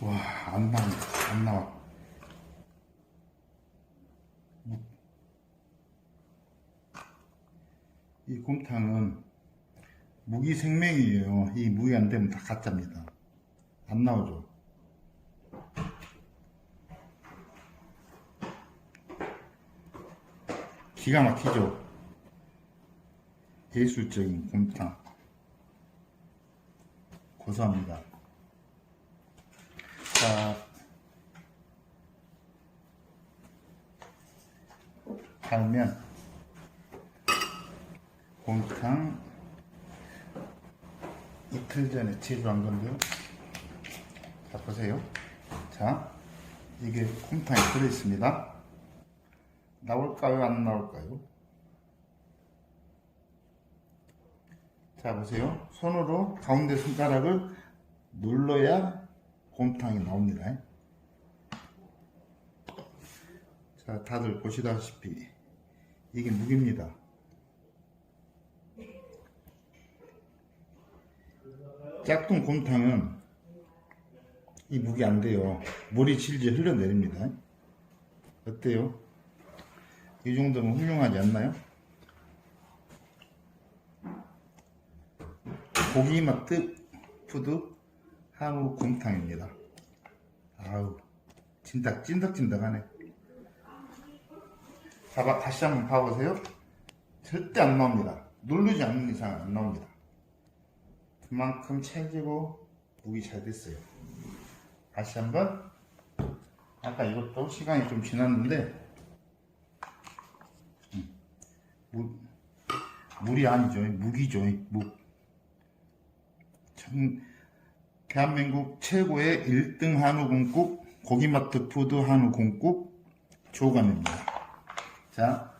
와, 안 나와, 안 나와. 무- 이 곰탕은 무기 생명이에요. 이 무기 안 되면 다 가짜입니다. 안 나오죠. 기가 막히죠. 예술적인 곰탕. 고소합니다. 자, 달면 곰탕 이틀 전에 제조한 건데요. 자, 보세요. 자, 이게 곰탕이 들어있습니다. 나올까요? 안 나올까요? 자, 보세요. 손으로 가운데 손가락을 눌러야 곰탕이 나옵니다. 자, 다들 보시다시피 이게 무기입니다. 짝퉁 곰탕은 이 무기 안 돼요. 물이 질질 흘러내립니다. 어때요? 이 정도면 훌륭하지 않나요? 고기 맛드 푸드 한우 곰탕입니다. 아우 진짜 찐득찐득하네. 봐봐 다시 한번 봐보세요. 절대 안 나옵니다. 누르지 않는 이상 안 나옵니다. 그만큼 찰지고 무기 잘 됐어요. 다시 한번 아까 이것도 시간이 좀 지났는데 음, 무, 물이 아니죠. 무기죠. 무. 전, 대한민국 최고의 1등 한우 공국 고기마트 푸드 한우 공국 조관입니다. 자,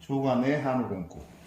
조관의 한우 공국.